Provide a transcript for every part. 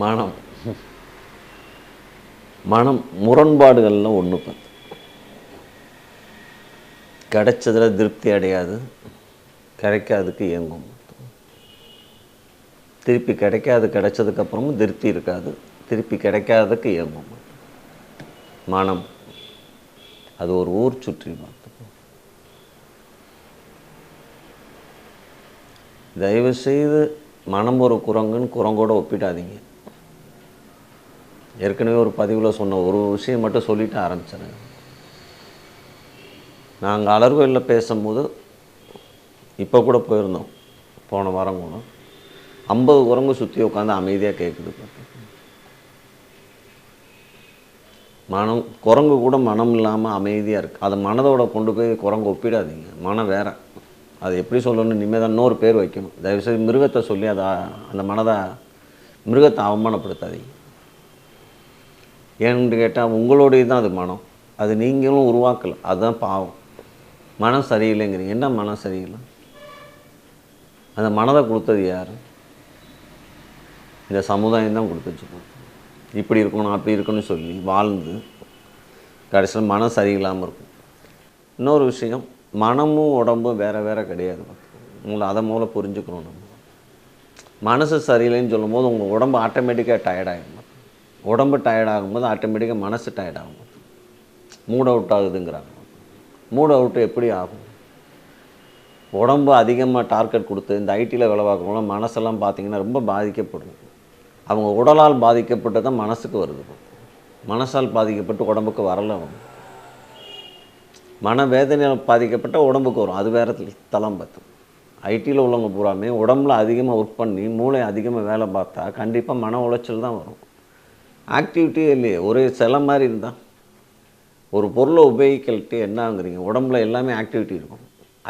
மனம். மனம் முரண்பாடுகள்லாம் ஒன்று பார்த்து கிடைச்சதில் திருப்தி அடையாது. கிடைக்காதுக்கு இயங்கும். திருப்பி கிடைக்காது கிடைச்சதுக்கப்புறமும் திருப்தி இருக்காது. திருப்பி கிடைக்காததுக்கு இயங்கும். மனம். அது ஒரு ஊர் சுற்றி பார்த்துக்கும் தயவு செய்து மனம் ஒரு குரங்குன்னு குரங்கோட ஒப்பிடாதீங்க. ஏற்கனவே ஒரு பதிவில் சொன்ன ஒரு விஷயம் மட்டும் சொல்லிவிட்டு ஆரம்பிச்சிடுங்க நாங்கள் அலர்கோயிலில் பேசும்போது இப்போ கூட போயிருந்தோம். போன வாரம் கூட. ஐம்பது குரங்கு சுற்றி உட்காந்து அமைதியாக கேட்குது மனம் குரங்கு கூட மனம் இல்லாமல் அமைதியாக இருக்குது அதை மனதோட கொண்டு போய் குரங்கு ஒப்பிடாதீங்க. மனம் வேற. அது எப்படி சொல்லணும்னு இனிமேல் தான் இன்னொரு பேர் வைக்கணும். தயவுசெய்து மிருகத்தை சொல்லி அதை அந்த மனதை மிருகத்தை அவமானப்படுத்தாதீங்க. ஏன்னு கேட்டால் உங்களுடைய தான் அது மனம். அது நீங்களும் உருவாக்கலை. அதுதான் பாவம். மனம் சரியில்லைங்கிறீங்க. என்ன மனம் சரியில்லை? அந்த மனதை கொடுத்தது யார்? இந்த சமுதாயம் தான் கொடுத்துச்சு இப்படி இருக்கணும் அப்படி இருக்கணும்னு சொல்லி வாழ்ந்து கடைசியில் மனம் சரியில்லாமல் இருக்கும். இன்னொரு விஷயம் மனமும் உடம்பும் வேறு வேறு கிடையாது உங்களை அதை மூலம் புரிஞ்சுக்கணும் நம்ம. மனசு சரியில்லைன்னு சொல்லும்போது உங்கள் உடம்பு ஆட்டோமேட்டிக்காக டயர்டாகிடும் உடம்பு டயர்ட் ஆகும்போது ஆட்டோமேட்டிக்காக மனசு டயர்ட் ஆகும். மூட் அவுட் ஆகுதுங்கிறாங்க. மூட் அவுட்டு எப்படி ஆகும்? உடம்பு அதிகமாக டார்கெட் கொடுத்து இந்த ஐடியில் வேலை பார்க்குறவங்களாம் மனசெல்லாம் பார்த்தீங்கன்னா ரொம்ப பாதிக்கப்படும். அவங்க உடலால் பாதிக்கப்பட்டு தான் மனசுக்கு வருது. மனசால் பாதிக்கப்பட்டு உடம்புக்கு வரல அவங்க. மனவேதனையால் பாதிக்கப்பட்ட உடம்புக்கு வரும். அது வேறு தளம் பார்த்து. ஐடியில் உள்ளவங்க பூராமே உடம்புல அதிகமாக ஒர்க் பண்ணி மூளை அதிகமாக வேலை பார்த்தா கண்டிப்பாக மன உளைச்சல் தான் வரும். ஆக்டிவிட்டியே இல்லையே. ஒரே சில மாதிரி இருந்தால் ஒரு பொருளை உபயோகிக்கல்ட்டு என்னங்கிறீங்க? உடம்புல எல்லாமே ஆக்டிவிட்டி இருக்கும்.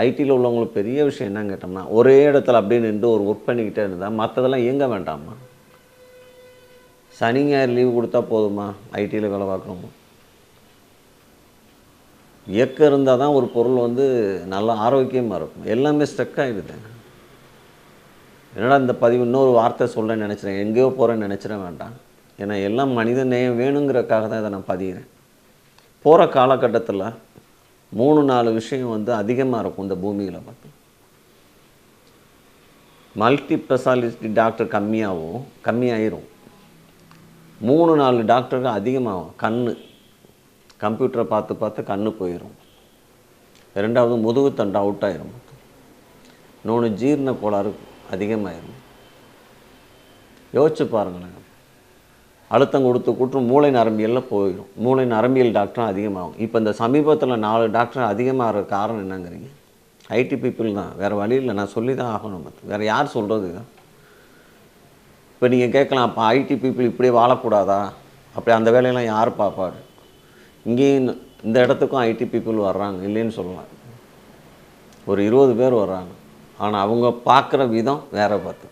ஐடியில் உள்ளவங்களுக்கு பெரிய விஷயம் என்னன்னு கேட்டோம்னா ஒரே இடத்துல அப்படியே நின்று ஒரு ஒர்க் பண்ணிக்கிட்டே இருந்தால் மற்றதெல்லாம் இயங்க வேண்டாமா? சனி ஞாயிறு லீவு கொடுத்தா போதுமா? ஐடியில் வேலை பார்க்குறோமோ இயக்கம் இருந்தால் தான் ஒரு பொருள் வந்து நல்லா ஆரோக்கியமாக இருக்கும். எல்லாமே ஸ்ட்ரக் ஆகிடுது என்னடா இந்த பதிவு இன்னொரு வார்த்தை சொல்ல நினச்சிறேன் எங்கேயோ போகிறேன்னு நினச்சிட வேண்டாம். ஏன்னா எல்லாம் மனித நேயம் வேணுங்கிறதுக்காக தான் இதை நான் பதிகிறேன். போகிற காலகட்டத்தில் மூணு நாலு விஷயம் வந்து அதிகமாக இருக்கும் இந்த பூமியில் பார்த்து. மல்டி ஸ்பெஷாலிட்டி டாக்டர் கம்மியாகவும் கம்மியாயிரும். மூணு நாலு டாக்டருக்கு அதிகமாகும். கண் கம்ப்யூட்டரை பார்த்து பார்த்து கண்ணு போயிடும் ரெண்டாவது முதுகு தண்டு அவுட் ஆயிரும். இன்னொன்று ஜீரண கோளாறு அதிகமாயிரும். யோசிச்சு பாருங்களேன். அழுத்தம் கொடுத்து கூட்டு மூளை நரம்பியலில் போயிடும். மூளை நரம்பியல் டாக்டரும் அதிகமாகும். இப்போ இந்த சமீபத்தில் நாலு டாக்டர் அதிகமாக இருக்க காரணம் என்னங்கிறீங்க? ஐடி பீப்புள் தான். வேறு வழி இல்லை. நான் சொல்லி தான் ஆகணும். மற்ற வேறு யார் சொல்கிறது இப்போ நீங்கள் கேட்கலாம் அப்போ ஐடி பீப்புள் இப்படியே வாழக்கூடாதா? அப்படி அந்த வேலையெல்லாம் யார் பார்ப்பாரு? இங்கேயும் இந்த இடத்துக்கும் ஐடி பீப்புள் வர்றாங்க. இல்லைன்னு சொல்லலாம். ஒரு இருபது பேர் வர்றாங்க. ஆனால் அவங்க பார்க்குற விதம் வேற பார்த்து.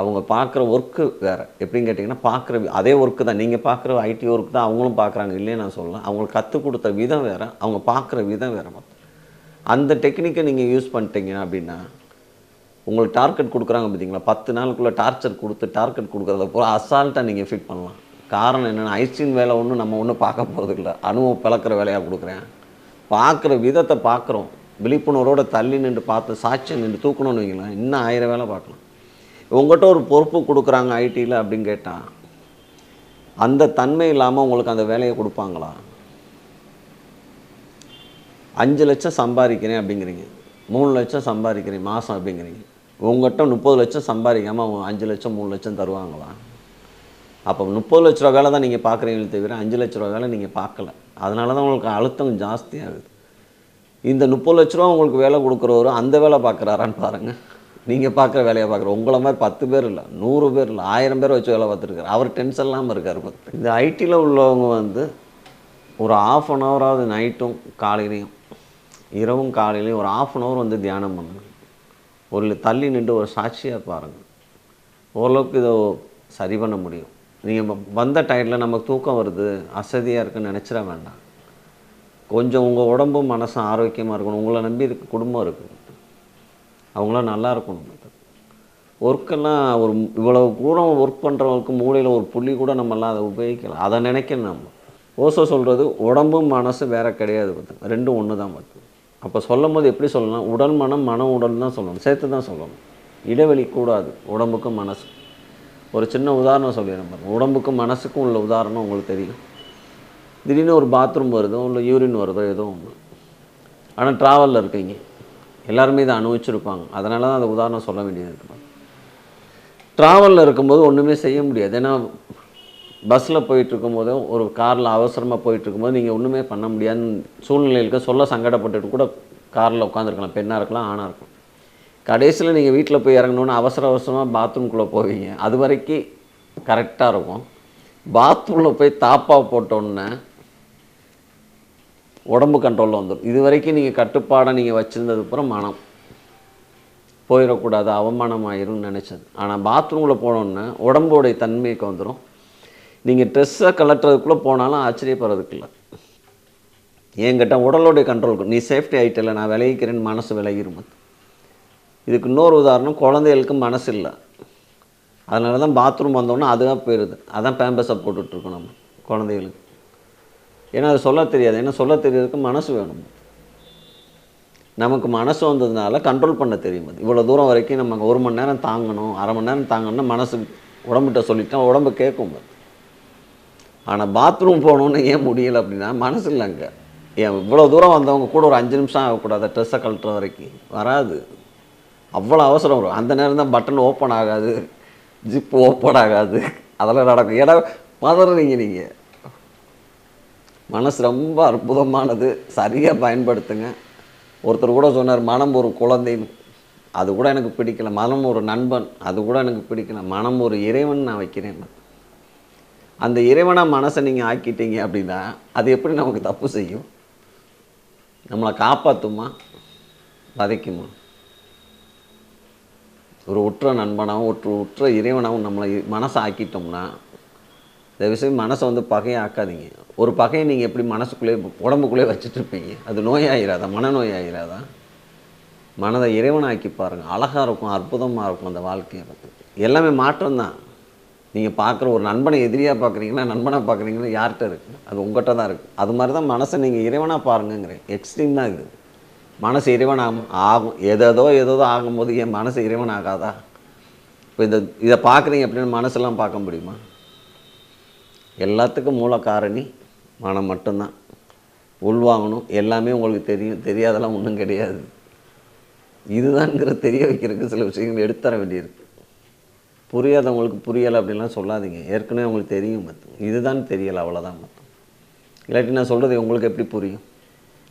அவங்க பார்க்குற ஒர்க்கு வேறு. எப்படின்னு கேட்டிங்கன்னா பார்க்குற அதே ஒர்க்கு தான். நீங்கள் பார்க்குற ஐடி ஒர்க் தான் அவங்களும் பார்க்குறாங்க. இல்லைன்னு நான் சொல்லலாம் அவங்களுக்கு கற்றுக் கொடுத்த விதம் வேறு. அவங்க பார்க்குற விதம் வேறு மொத்தம். அந்த டெக்னிக்கை நீங்கள் யூஸ் பண்ணிட்டீங்கன்னா அப்படின்னா உங்களுக்கு டார்கெட் கொடுக்குறாங்க பார்த்தீங்களா? பத்து நாளுக்குள்ளே டார்ச்சர் கொடுத்து டார்கெட் கொடுக்குறத பூரா அசால்ட்டாக நீங்கள் ஃபிட் பண்ணலாம். காரணம் என்னென்னா ஐசின் வேலை ஒன்றும் நம்ம ஒன்றும் பார்க்க போகிறது இல்லை. அனுபவம் பிளக்கிற வேலையாக கொடுக்குறேன். பார்க்குற விதத்தை பார்க்குறோம். விழிப்புணர்வோட தள்ளி நின்று பார்த்து சாட்சியம் நின்று தூக்கணும்னு வைங்களேன் இன்னும் ஆயிரம் வேலை பார்க்கலாம். உங்கள்கிட்ட ஒரு பொறுப்பு கொடுக்குறாங்க ஐடியில் அப்படின்னு கேட்டால் அந்த தன்மை இல்லாமல் உங்களுக்கு அந்த வேலையை கொடுப்பாங்களா? அஞ்சு லட்சம் சம்பாதிக்கிறேன் அப்படிங்கிறீங்க. மூணு லட்சம் சம்பாதிக்கிறேன் மாதம் அப்படிங்கிறீங்க. உங்கள்கிட்ட முப்பது லட்சம் சம்பாதிக்காமல் அவங்க அஞ்சு லட்சம் மூணு லட்சம் தருவாங்களா? அப்போ முப்பது லட்ச ரூபா வேலை தான் நீங்கள் பார்க்குறீங்களே தவிர அஞ்சு லட்ச ரூபா வேலை நீங்கள் பார்க்கல. அதனால தான் உங்களுக்கு அழுத்தம் ஜாஸ்தியாகுது. இந்த முப்பது லட்ச ரூபா உங்களுக்கு வேலை கொடுக்குறவரும் அந்த வேலை பார்க்குறாரான்னு பாருங்கள் நீங்கள் பார்க்குற வேலையை பார்க்குற உங்களை மாதிரி பத்து பேர் இல்லை நூறு பேர் இல்லை ஆயிரம் பேர் வச்சு வேலை பார்த்துருக்காரு. அவர் டென்ஷன் இல்லாமல் இருக்கார் இந்த ஐடியில் உள்ளவங்க வந்து ஒரு ஆஃப் அன் ஹவராவது நைட்டும் காலையிலையும் இரவும் காலையிலையும் ஒரு ஆஃப் அன் ஹவர் வந்து தியானம் பண்ணுங்க. ஒரு தள்ளி நின்று ஒரு சாட்சியாக பாருங்கள் ஓரளவுக்கு இதை சரி பண்ண முடியும். நீங்கள் வந்த டயத்தில் நமக்கு தூக்கம் வருது அசதியாக இருக்குன்னு நினச்சிட வேண்டாம். கொஞ்சம் உங்கள் உடம்பும் மனசும் ஆரோக்கியமாக இருக்கணும். உங்களை நம்பி இருக்க குடும்பம் இருக்குது அவங்களாம் நல்லா இருக்கணும். ஒர்க்கெல்லாம் ஒரு இவ்வளவு தூரம் ஒர்க் பண்ணுறவங்களுக்கு மூளையில் ஒரு புள்ளி கூட நம்மலாம் அதை உபயோகிக்கலாம் அதை நினைக்கணும் நம்ம. ஓசோ சொல்கிறது உடம்பும் மனசு வேற கிடையாது பார்த்துங்க ரெண்டும் ஒன்று தான் பார்த்துங்க அப்போ சொல்லும் போது எப்படி சொல்லலாம்? உடல் மனம் மன உடல் தான் சொல்லணும். சேர்த்து தான் சொல்லணும். இடைவெளி கூடாது. உடம்புக்கும் மனசு ஒரு சின்ன உதாரணம் சொல்லிடுறேன் பாருங்க. உடம்புக்கும் மனசுக்கும் உள்ள உதாரணம் உங்களுக்கு தெரியும். திடீர்னு ஒரு பாத்ரூம் வருதோ இல்லை யூரின் வருதோ ஏதோ ஒன்று ஆனால் ட்ராவலில் இருக்கீங்க. எல்லாருமே இதை அனுபவிச்சிருப்பாங்க. அதனால தான் அதை உதாரணம் சொல்ல வேண்டியது இருக்கு. ட்ராவலில் இருக்கும்போது ஒன்றுமே செய்ய முடியாது. ஏன்னா பஸ்ஸில் போயிட்டுருக்கும் போதோ ஒரு காரில் அவசரமாக போயிட்டுருக்கும்போது நீங்கள் ஒன்றுமே பண்ண முடியாதுன்னு சூழ்நிலைகளுக்கு சொல்ல சங்கடப்பட்டுட்டு கூட காரில் உட்காந்துருக்கலாம் பெண்ணாக இருக்கலாம் ஆணாக இருக்கலாம். கடைசியில் நீங்கள் வீட்டில் போய் இறங்கணுன்னு அவசர அவசரமாக பாத்ரூம்குள்ளே போவீங்க. அது வரைக்கும் கரெக்டாக இருக்கும். பாத்ரூமில் போய் தாப்பா போட்டோன்னே உடம்பு கண்ட்ரோலில் வந்துடும் இது வரைக்கும் நீங்கள் கட்டுப்பாடை நீங்கள் வச்சுருந்ததுக்கப்புறம் மனம். போயிடக்கூடாது அவமானம் ஆயிரும்னு நினச்சது. ஆனால் பாத்ரூமில் போனோன்னே உடம்போடைய தன்மைக்கு வந்துடும் நீங்கள் ட்ரெஸ்ஸை கலட்டுறதுக்குள்ளே போனாலும் ஆச்சரியப்படுறதுக்கு இல்லை. என்கிட்ட உடலோடைய கண்ட்ரோல் நீ சேஃப்டி ஆகிட்டல நான் விளைவிக்கிறேன்னு மனசு விலகிரும் இதுக்கு இன்னொரு உதாரணம் குழந்தைகளுக்கு மனசு இல்லை. அதனால தான் பாத்ரூம் வந்தோன்னே அதுவாக போயிடுது அதான் பேம்பஸை போட்டுட்ருக்கோம் நம்ம குழந்தைகளுக்கு. ஏன்னா அது சொல்ல தெரியாது. ஏன்னா சொல்ல தெரியறதுக்கு மனசு வேணும். நமக்கு மனசு வந்ததுனால கண்ட்ரோல் பண்ண தெரியும் அது. இவ்வளோ தூரம் வரைக்கும் நம்ம ஒரு மணி நேரம் தாங்கணும் அரை மணி நேரம் தாங்கணும்னா மனசு உடம்புகிட்ட சொல்லிட்டா உடம்பு கேட்கும் அது. ஆனால் பாத்ரூம் போகணுன்னு ஏன் முடியலை அப்படின்னா மனசு இல்லைங்க ஏன் இவ்வளோ தூரம் வந்தவங்க கூட ஒரு அஞ்சு நிமிஷம் ஆகக்கூடாது. ட்ரெஸ்ஸை கழட்டுற வரைக்கும். வராது. அவ்வளோ அவசரம் வரும். அந்த நேரம் தான் பட்டன் ஓப்பன் ஆகாது. ஜிப் ஓப்பன் ஆகாது. அதெல்லாம் நடக்கும். ஏன்னா பதறீங்க நீங்கள் மனசு ரொம்ப அற்புதமானது. சரியாக பயன்படுத்துங்க. ஒருத்தர் கூட சொன்னார் மனம் ஒரு குழந்தைன்னு. அது கூட எனக்கு பிடிக்கல. மனம் ஒரு நண்பன். அது கூட எனக்கு பிடிக்கல. மனம் ஒரு இறைவன் நான் வைக்கிறேன். அந்த இறைவனாக மனசை நீங்கள் ஆக்கிட்டீங்க அப்படின்னா அது எப்படி நமக்கு தப்பு செய்யும்? நம்மளை காப்பாற்றுமா வதைக்குமா? ஒரு உற்ற நண்பனாகவும் ஒரு உற்ற இறைவனாகவும் நம்மளை மனசை ஆக்கிட்டோம்னா இந்த விஷயம் மனசை வந்து பகையை ஆக்காதீங்க ஒரு பகையை நீங்கள் எப்படி மனசுக்குள்ளே உடம்புக்குள்ளே வச்சுட்டு இருப்பீங்க அது நோயாயிராதா? மனநோய் ஆயிராதா மனதை இறைவனாக்கி பாருங்கள் அழகாக இருக்கும் அற்புதமாக இருக்கும் அந்த வாழ்க்கையை எல்லாமே மாற்றம் தான் நீங்கள் பார்க்குற ஒரு நண்பனை எதிரியாக பார்க்குறீங்கன்னா நண்பனாக பார்க்குறீங்களா யார்கிட்ட இருக்குது அது உங்கள்கிட்ட தான் இருக்குது அது மாதிரி தான் மனசை நீங்கள் இறைவனாக பாருங்கங்கிறேன். எக்ஸ்ட்ரீம் தான் இது. மனசு இறைவனாகும் ஆகும். எதோ எதோ ஆகும்போது என் மனசு இறைவன் ஆகாதா இப்போ இந்த இதை பார்க்குறீங்க அப்படின்னு மனசெல்லாம் பார்க்க முடியுமா? எல்லாத்துக்கும் மூல காரணி மனம் மட்டும்தான். உள்வாங்கணும் எல்லாமே உங்களுக்கு தெரியும் தெரியாதெல்லாம் ஒன்றும் கிடையாது. இதுதான்ங்கிற தெரிய வைக்கிறதுக்கு சில விஷயங்கள் எடுத்துத்தர வேண்டியிருக்கு. புரியாதவங்களுக்கு புரியலை அப்படின்லாம் சொல்லாதீங்க. ஏற்கனவே உங்களுக்கு தெரியும் மொத்தம். இதுதான் தெரியலை அவ்வளோதான் மொத்தம். இல்லாட்டி நான் சொல்கிறது உங்களுக்கு எப்படி புரியும்?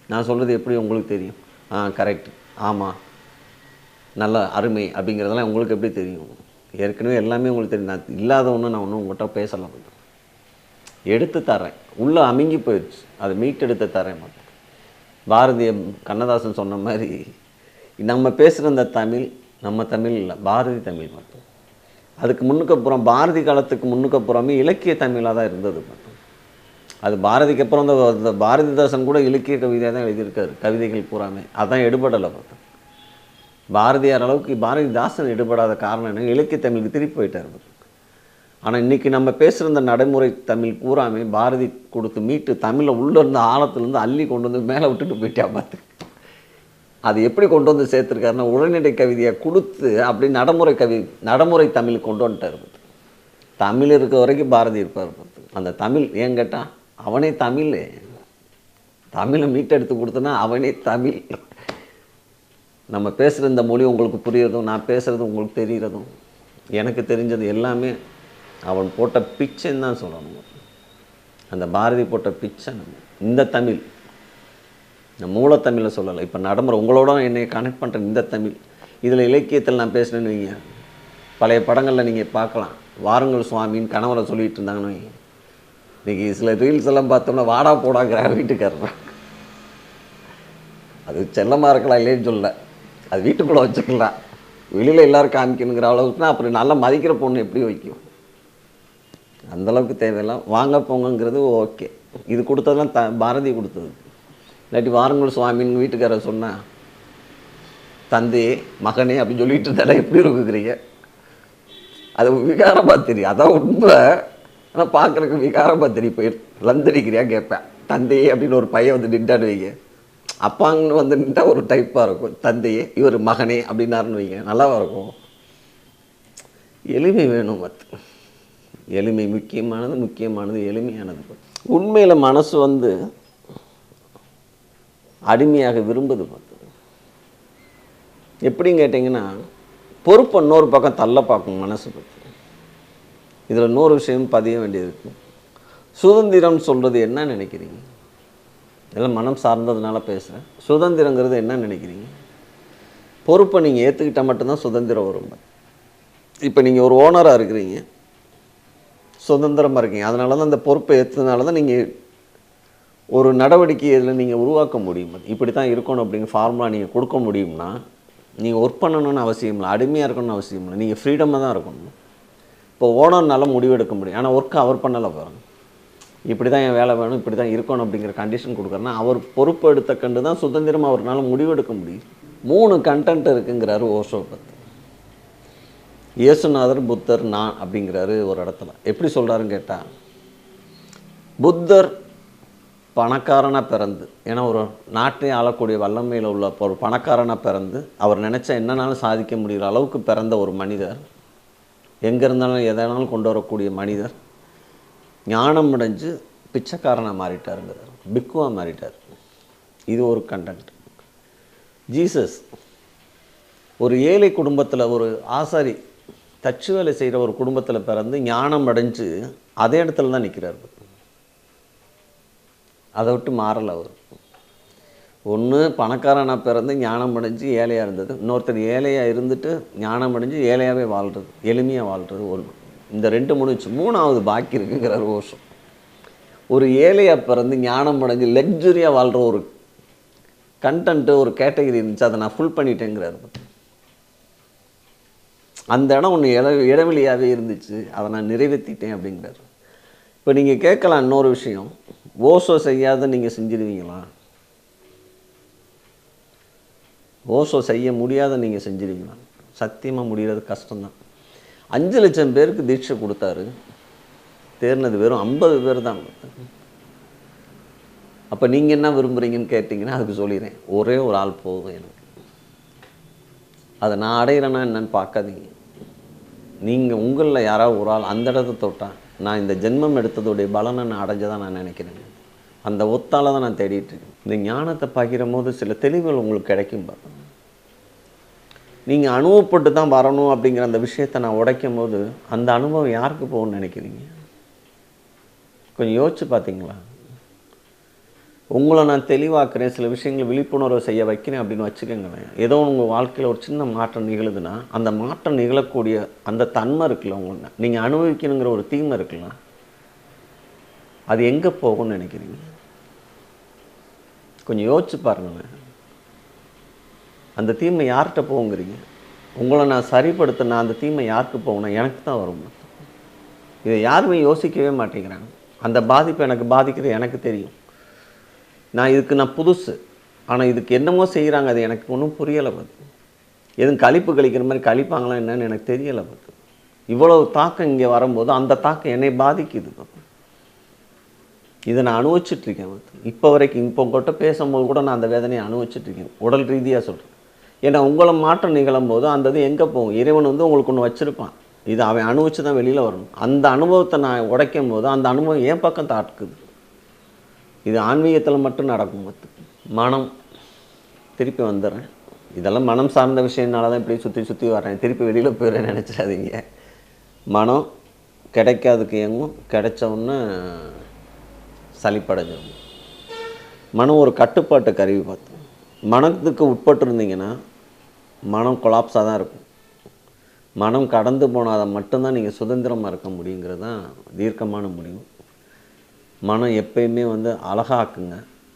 நான் சொல்கிறது எப்படி உங்களுக்கு தெரியும்? ஆ கரெக்ட் ஆமாம் நல்ல அருமை அப்படிங்கிறதெல்லாம் உங்களுக்கு எப்படி தெரியும்? ஏற்கனவே எல்லாமே உங்களுக்கு தெரியும். நான் இல்லாத ஒன்று நான் ஒன்றும் உங்கள்கிட்ட பேசலாம் எடுத்து தரேன் உள்ளே அமுங்கி போயிடுச்சு. அதை மீட்டெடுத்து தரேன் மட்டும் பாரதிய கண்ணதாசன் சொன்ன மாதிரி நம்ம பேசுகிற இந்த தமிழ் நம்ம தமிழ் இல்லை பாரதி தமிழ் மட்டும். அதுக்கு முன்னுக்கு அப்புறம் பாரதி காலத்துக்கு முன்னுக்கு அப்புறமே இலக்கிய தமிழாக தான் இருந்தது மட்டும். அது பாரதிக்கு அப்புறம் இந்த பாரதிதாசன் கூட இலக்கிய கவிதையாக தான் எழுதியிருக்காரு. கவிதைகள் பூராமே. அதான் எடுபடலை பார்த்தோம் பாரதியார் அளவுக்கு பாரதிதாசன் எடுபடாத காரணம் என்ன? இலக்கிய தமிழுக்கு திருப்பி போயிட்டார் ஆனால் இன்றைக்கி நம்ம பேசுகிற இந்த நடைமுறை தமிழ் பூராமே பாரதி கொடுத்து மீட்டு தமிழை உள்ளே இருந்த ஆழத்துலேருந்து அள்ளி கொண்டு வந்து மேலே விட்டுட்டு போயிட்டா பார்த்து அது எப்படி கொண்டு வந்து சேர்த்துருக்காருன்னா உடனடி கவிதையை கொடுத்து அப்படி நடைமுறை கவி நடைமுறை தமிழ் கொண்டு வந்துட்டார் தமிழ் இருக்க வரைக்கும் பாரதி இருப்பார் பார்த்து. அந்த தமிழ் ஏன் கேட்டால் அவனே தமிழ். தமிழை மீட்டெடுத்து கொடுத்தனா அவனே தமிழ். நம்ம பேசுகிற இந்த மொழி உங்களுக்கு புரியறதும் நான் பேசுகிறதும் உங்களுக்கு தெரிகிறதும் எனக்கு தெரிஞ்சது எல்லாமே அவன் போட்ட பிச்சைன்னு தான் சொல்லணும். அந்த பாரதி போட்ட பிச்சை இந்த தமிழ். இந்த மூலத்தமிழை சொல்லலை. இப்போ நடைமுறை உங்களோட என்னை கனெக்ட் பண்ணுற இந்த தமிழ். இதில் இலக்கியத்தில் நான் பேசினேன்னு வைங்க. பழைய படங்களில் நீங்கள் பார்க்கலாம். வாருங்கள் சுவாமின்னு கணவரை சொல்லிட்டு இருந்தாங்கன்னு வைங்க. இன்றைக்கி சில ரீல்ஸ் எல்லாம் பார்த்தோம்னா வாடா போடாங்கிற வீட்டுக்காரர். அது செல்லமாக இருக்கலாம் இல்லைன்னு சொல்ல அது வீட்டுக்குள்ளே வச்சுக்கலாம். வெளியில் எல்லோரும் காமிக்கணுங்கிற அளவுக்குனா அப்புறம் நல்லா மதிக்கிற பொண்ணு எப்படி வைக்கும்? அந்த அளவுக்கு வாங்க போங்கங்கிறது ஓகே. இது கொடுத்ததெல்லாம் த பாரதி கொடுத்தது. இல்லாட்டி வாருங்கள் சுவாமின்னு வீட்டுக்காரர் சொன்னால் தந்தையே மகனே அப்படின்னு சொல்லிட்டு இருந்தால எப்படி இருக்குறீங்க அது விகாரமாக தெரியும். அதான் உண்மை. ஆனால் பார்க்குறதுக்கு விகாரமாக தெரியும். போய் லந்தடிக்கிறியா கேட்பேன் தந்தையே அப்படின்னு ஒரு பையன் வந்து நின்றான்னு வைங்க. அப்பாங்கன்னு வந்து நின்றா ஒரு டைப்பாக இருக்கும். தந்தையே இவர் மகனே அப்படின்னாருன்னு வைங்க. நல்லா இருக்கும். எளிமை வேணும் மற்ற எளிமை முக்கியமானது முக்கியமானது எளிமையானது. உண்மையில் மனசு வந்து அடிமையாக விரும்புது பார்த்து. எப்படின்னு கேட்டிங்கன்னா பொறுப்பை இன்னொரு பக்கம் தள்ள பார்க்கும் மனசு பற்றி இதில் இன்னொரு விஷயம் பதிய வேண்டியது இருக்கும் சுதந்திரம் சொல்கிறது என்ன நினைக்கிறீங்க? இதெல்லாம் மனம் சார்ந்ததுனால பேசுகிறேன் சுதந்திரங்கிறது என்ன நினைக்கிறீங்க? பொறுப்பை நீங்கள் ஏற்றுக்கிட்டால் மட்டும்தான் சுதந்திரம் வரும் இப்போ நீங்கள் ஒரு ஓனராக இருக்கிறீங்க. சுதந்திரமாக இருக்கீங்க. அதனால தான் அந்த பொறுப்பை ஏற்றதுனால தான் நீங்கள் ஒரு நடவடிக்கை இதில் நீங்கள் உருவாக்க முடியும். இப்படி தான் இருக்கணும் அப்படிங்கிற ஃபார்முலா நீங்கள் கொடுக்க முடியும்னா நீங்கள் ஒர்க் பண்ணணும்னு அவசியம் இல்லை அடிமையாக இருக்கணும்னு அவசியம் இல்லை. நீங்கள் ஃப்ரீடமாக தான் இருக்கணும். இப்போ ஓனர்னால முடிவெடுக்க முடியும். ஆனால் ஒர்க்கு அவர் பண்ணலை பாருங்கள் இப்படி தான் என் வேலை வேணும் இப்படி தான் இருக்கணும் அப்படிங்கிற கண்டிஷன் கொடுக்குறேன்னா அவர் பொறுப்பு எடுத்த கண்டு தான் சுதந்திரமாக அவர்னால முடிவெடுக்க முடியும். மூணு கண்டென்ட் இருக்குங்கிறாரு ஓஷோ பற்றி இயேசுநாதர் புத்தர் நான் அப்படிங்கிறாரு ஒரு இடத்துல. எப்படி சொல்கிறாருன்னு கேட்டால் புத்தர் பணக்காரனாக பிறந்து ஏன்னா ஒரு நாட்டை ஆளக்கூடிய வல்லமையில் உள்ள ஒரு பணக்காரனாக பிறந்து அவர் நினச்சா என்னன்னாலும் சாதிக்க முடிகிற அளவுக்கு பிறந்த ஒரு மனிதர் எங்கே இருந்தாலும் எதனாலும் கொண்டு வரக்கூடிய மனிதர் ஞானம் அடைஞ்சு பிச்சைக்காரனாக மாறிட்டாருங்கிறார். பிக்குவாக மாறிட்டார். இது ஒரு கண்டென்ட் ஜீசஸ் ஒரு ஏழை குடும்பத்தில் ஒரு ஆசாரி தச்சு வேலை செய்கிற ஒரு குடும்பத்தில் பிறந்து ஞானம் அடைஞ்சு அதே இடத்துல தான் நிற்கிறார் அதை விட்டு மாறலை அவர். ஒன்று பணக்காரனாக பிறந்து ஞானம் அடைஞ்சு ஏழையாக இருந்தது. இன்னொருத்தர் ஏழையாக இருந்துட்டு ஞானம் அடைஞ்சு ஏழையாகவே வாழ்கிறது எளிமையாக வாழ்கிறது ஒன்று இந்த ரெண்டு முடிச்சு மூணாவது பாக்கி இருக்குங்கிறார் ஓஷம் ஒரு ஏழையாக பிறந்து ஞானம் அடைஞ்சு லக்ஸுரியாக வாழ்கிற ஒரு கண்டென்ட்டு ஒரு கேட்டகரி இருந்துச்சு அதை நான் ஃபுல் பண்ணிட்டேங்கிறார். அந்த இடம் ஒன்று இட இடைவெளியாகவே இருந்துச்சு அதை நான் நிறைவேற்றிட்டேன் அப்படிங்கிறார். இப்போ நீங்கள் கேட்கலாம் இன்னொரு விஷயம். ஓசோ செய்யாத நீங்கள் செஞ்சிருவீங்களா? ஓசோ செய்ய முடியாத நீங்கள் செஞ்சிருவீங்களா? சத்தியமாக முடிகிறது கஷ்டம்தான். அஞ்சு லட்சம் பேருக்கு தீட்சை கொடுத்தாரு. தேர்னது வெறும் ஐம்பது பேர் தான். அப்போ நீங்கள் என்ன விரும்புகிறீங்கன்னு கேட்டிங்கன்னா அதுக்கு சொல்லிடுறேன். ஒரே ஒரு ஆள் போதும் எனக்கு. அதை நான் அடையிறேன்னா என்னன்னு பார்க்காதீங்க. நீங்கள் உங்களில் யாராவது ஒரு ஆள் அந்த இடத்த தொட்டால் நான் இந்த ஜென்மம் எடுத்ததுடைய பலனை நான் அடைஞ்சதான் நான் நினைக்கிறேன். அந்த ஒத்தால தான் நான் தேடிட்டு இருக்கேன். இந்த ஞானத்தை பகிரும் போது சில தெளிவுகள் உங்களுக்கு கிடைக்கும் பார்த்தோம் நீங்கள் அனுபவப்பட்டு தான் வரணும் அப்படிங்கிற அந்த விஷயத்தை நான் உடைக்கும் போது அந்த அனுபவம் யாருக்கு போகணும்னு நினைக்கிறீங்க? கொஞ்சம் யோசிச்சு பார்த்தீங்களா? உங்களை நான் தெளிவாக்குறேன் சில விஷயங்களை விழிப்புணர்வு செய்ய வைக்கிறேன் அப்படின்னு வச்சுக்கோங்களேன். ஏதோ உங்கள் வாழ்க்கையில் ஒரு சின்ன மாற்றம் நிகழுதுன்னா அந்த மாற்றம் நிகழக்கூடிய அந்த தன்மை இருக்குல்ல உங்களை நீங்கள் அனுபவிக்கணுங்கிற ஒரு தீமை இருக்குல்ல? அது எங்கே போகும்னு நினைக்கிறீங்க? கொஞ்சம் யோசிச்சு பாருங்களேன். அந்த தீமை யார்கிட்ட போகுங்கிறீங்க? உங்களை நான் சரிப்படுத்தினா அந்த தீமை யாருக்கு போகணும் எனக்கு தான் வரும். இதை யாருமே யோசிக்கவே மாட்டேங்கிறாங்க. அந்த பாதிப்பு எனக்கு பாதிக்கிறது எனக்கு தெரியும். நான் இதுக்கு நான் புதுசு. ஆனால் இதுக்கு என்னமோ செய்கிறாங்க அது எனக்கு ஒன்றும் புரியலை பார்த்து எதுவும் கழிப்பு கழிக்கிற மாதிரி கழிப்பாங்களா என்னன்னு எனக்கு தெரியலை பார்த்து இவ்வளவு தாக்கம் இங்கே வரும்போது அந்த தாக்கம் என்னை பாதிக்குது பார்த்து இதை நான் அனுபவிச்சிட்ருக்கேன் பார்த்து இப்போ வரைக்கும் இப்போ உங்கள்கிட்ட பேசும்போது கூட நான் அந்த வேதனையை அனுபவிச்சிட்ருக்கேன் உடல் ரீதியாக சொல்கிறேன் ஏன்னா உங்களை மாற்றம் நிகழும் போது அந்த இது எங்கே போகும்? இறைவன் வந்து உங்களுக்கு ஒன்று வச்சுருப்பான். இது அவன் அனுபவிச்சு தான் வெளியில் வரணும். அந்த அனுபவத்தை நான் உடைக்கும் போது அந்த அனுபவம் என் பக்கம் தாக்குது. இது ஆன்மீகத்தில் மட்டும் நடக்கும் பார்த்து மனம் திருப்பி வந்துடுறேன். இதெல்லாம் மனம் சார்ந்த விஷயம்னால தான் இப்படி சுற்றி சுற்றி வரேன் திருப்பி வெளியில் போயிடுறேன் நினச்சிடாதீங்க. மனம் கிடைக்காதுக்கு எங்கும் கிடைச்சவுன்னு சளிப்படைஞ்சிடும் மனம் ஒரு கட்டுப்பாட்டு கருவி பார்த்து. மனத்துக்கு உட்பட்டு இருந்தீங்கன்னா மனம் கொலாப்ஸாக தான் இருக்கும். மனம் கடந்து போனால் மட்டும்தான் நீங்கள் சுதந்திரமாக இருக்க முடியுங்கிறது தான் தீர்க்கமான முடிவு. மனம் எப்பயுமே வந்து அழகாக்குங்க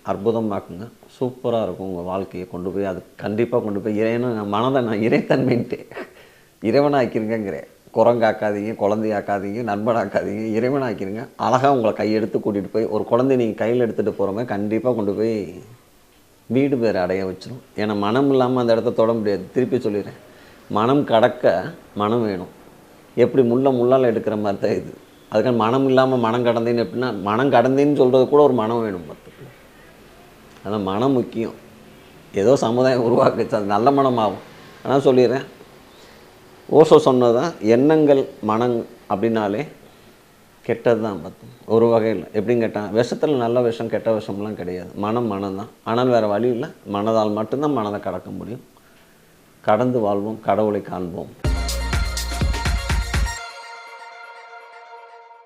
அற்புதமாக்குங்க. சூப்பராக இருக்கும் உங்கள் வாழ்க்கையை கொண்டு போய் அது கண்டிப்பாக கொண்டு போய் இறைவனை நான் மனதை நான் இறைத்தன்மைன்ட்டு. இறைவனாக்கிருங்கிறேன் குரங்காக்காதீங்க குழந்தையாக்காதீங்க நண்பனாக்காதீங்க இறைவனாக்கிருங்க. அழகாக உங்களை கையெடுத்து கூட்டிகிட்டு போய் ஒரு குழந்தை நீங்கள் கையில் எடுத்துகிட்டு போகிறோமே கண்டிப்பாக கொண்டு போய் வீடு பேர் அடைய வச்சிடும் ஏன்னா மனம் இல்லாமல் அந்த இடத்த தொட முடியாது. திருப்பி சொல்லிடுறேன். மனம் கடக்க மனம் வேணும். எப்படி முள்ள முள்ளால் எடுக்கிற மாதிரி தான் இது. அதுக்கான மனம் இல்லாமல் மனம் கடந்தேன்னு எப்படின்னா மனம் கடந்தேன்னு சொல்கிறது கூட ஒரு மனம் வேணும் பார்த்துக்கல ஆனால் மனம் முக்கியம். ஏதோ சமுதாயம் உருவாக்குச்சு அது நல்ல மனமாகும். ஆனால் சொல்லிடுறேன். ஓசோ சொன்னதான் எண்ணங்கள் மனம் அப்படின்னாலே கெட்டது தான் பார்த்தோம் ஒரு வகையில். எப்படின்னு கேட்டால் விஷத்தில் நல்ல விஷம் கெட்ட விஷம்லாம் கிடையாது. மனம் மனம் தான் ஆனால் வேறு வழி இல்லை. மனதால் மட்டும்தான் மனதை கடக்க முடியும். கடந்து வாழ்வோம் கடவுளை காண்போம்.